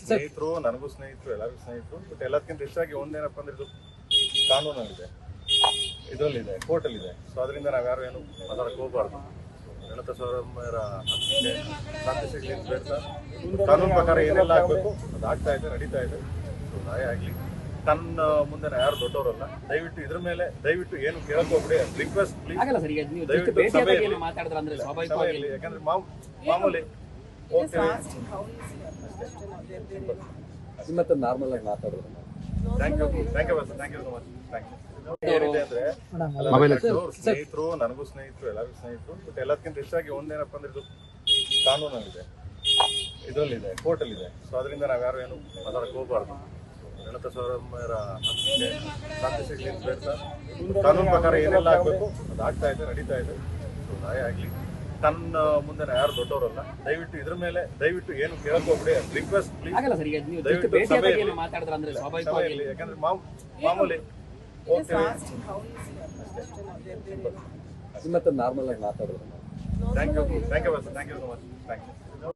ಸ್ನೇಹಿತರು ನನಗೂ ಸ್ನೇಹಿತರು ಎಲ್ಲರಿಗೂ ಸ್ನೇಹಿತರು ಬಟ್ ಎಲ್ಲದಕ್ಕಿಂತ ಹೆಚ್ಚಾಗಿ ಒಂದೇನಪ್ಪ ಅಂದ್ರೆ ಇದು ಕಾನೂನಲ್ಲಿದೆ. ಇದರಲ್ಲಿದೆ ಕೋರ್ಟಲ್ಲಿದೆ. ಸೊ ಅದರಿಂದ ನಾವ್ಯಾರು ಏನು ಮಾತಾಡಕ್ಕೆ ಹೋಗ್ಬಾರ್ದು. ಗಣತ ಸೌರಭ್ಯರ ಹಕ್ಕಿಗೆ ಶಾಂತಿ ಸಿಗ್ಲಿ ಅಂತ ಹೇಳ್ತಾ ಕಾನೂನು ಪ್ರಕಾರ ಏನೆಲ್ಲ ಆಗ್ಬೇಕು ಅದು ಆಗ್ತಾ ಇದೆ ನಡೀತಾ ಇದೆ. ಸೊ ನ್ಯಾಯ ಆಗ್ಲಿ. ತನ್ನ ಮುಂದೆ ಯಾರು ದೊಡ್ಡವರಲ್ಲ ದಯವಿಟ್ಟು ಇದ್ರ ಮೇಲೆ ದಯವಿಟ್ಟು ಏನು ಕೇಳಕ್ ಹೋಗ್ಬಿಡಿ ರಿಕ್ವೆಸ್ಟ್ ಪ್ಲೀಸ್ ನೀವು ದಯವಿಟ್ಟು ಸಭೆಯಲ್ಲಿ- ಯಾಕಂದ್ರೆ ಮಾಮ್- ಮಾಮೂಲಿ ನಿಮ್ಮ ಹತ್ರ ನಾರ್ಮಲ್ ಆಗಿ ಮಾತಾಡೋದು. Thank you thank you thank you so much thank you ಏನಿದೆ ಅಂದ್ರೆ ಮೊಬೈಲ್ ಅವ್ರ ಸ್ನೇಹಿತರು ನನಗೂ ಸ್ನೇಹಿತರು ಎಲ್ಲರಿಗೂ ಸ್ನೇಹಿತರು ಬಟ್ ಎಲ್ಲದಕ್ಕಿಂತ ಹೆಚ್ಚಾಗಿ ಒಂದೇನಪ್ಪ ಅಂದ್ರೆ ಇದು ಕಾನೂನಲ್ಲಿದೆ. ಇದರಲ್ಲಿದೆ ಕೋರ್ಟಲ್ಲಿದೆ. ಸೊ ಅದರಿಂದ ನಾವ್ಯಾರು ಏನು ಮಾತಾಡಕ್ಕೆ ಹೋಗ್ಬಾರ್ದು. ಗಣತ ಶಾಂತಿ ಸಿಗ್ಲಿ ಕಾನೂನು ಪ್ರಕಾರ ಏನೆಲ್ಲ ಆಗಬೇಕು ಅದು ಆಗ್ತಾ ಇದೆ ನಡೀತಾ ಇದೆ. ಸೊ ನ್ಯಾಯ ಆಗ್ಲಿ. ತನ್ನ ಮುಂದೆ ಯಾರು ದೊಡ್ಡವರಲ್ಲ ದಯವಿಟ್ಟು ಇದ್ರ ಮೇಲೆ ದಯವಿಟ್ಟು ಏನು ಕೇಳಕ್ ಹೋಗ್ಬಿಡಿ ರಿಕ್ವೆಸ್ಟ್ ಪ್ಲೀಸ್ ಆಗಲ್ಲ ಸರ್ ನೀವು ಜಸ್ಟ್ ದಯವಿಟ್ಟು ಯಾಕಂದ್ರೆ ಮಾಮ್- ಮಾಮೂಲಿ ಹೋಗ್ತೀವಿ ನಿಮ್ಮ ನಾರ್ಮಲ್ ಆಗಿ ಮಾತಾಡೋದು thank you thank you thank you so much thank you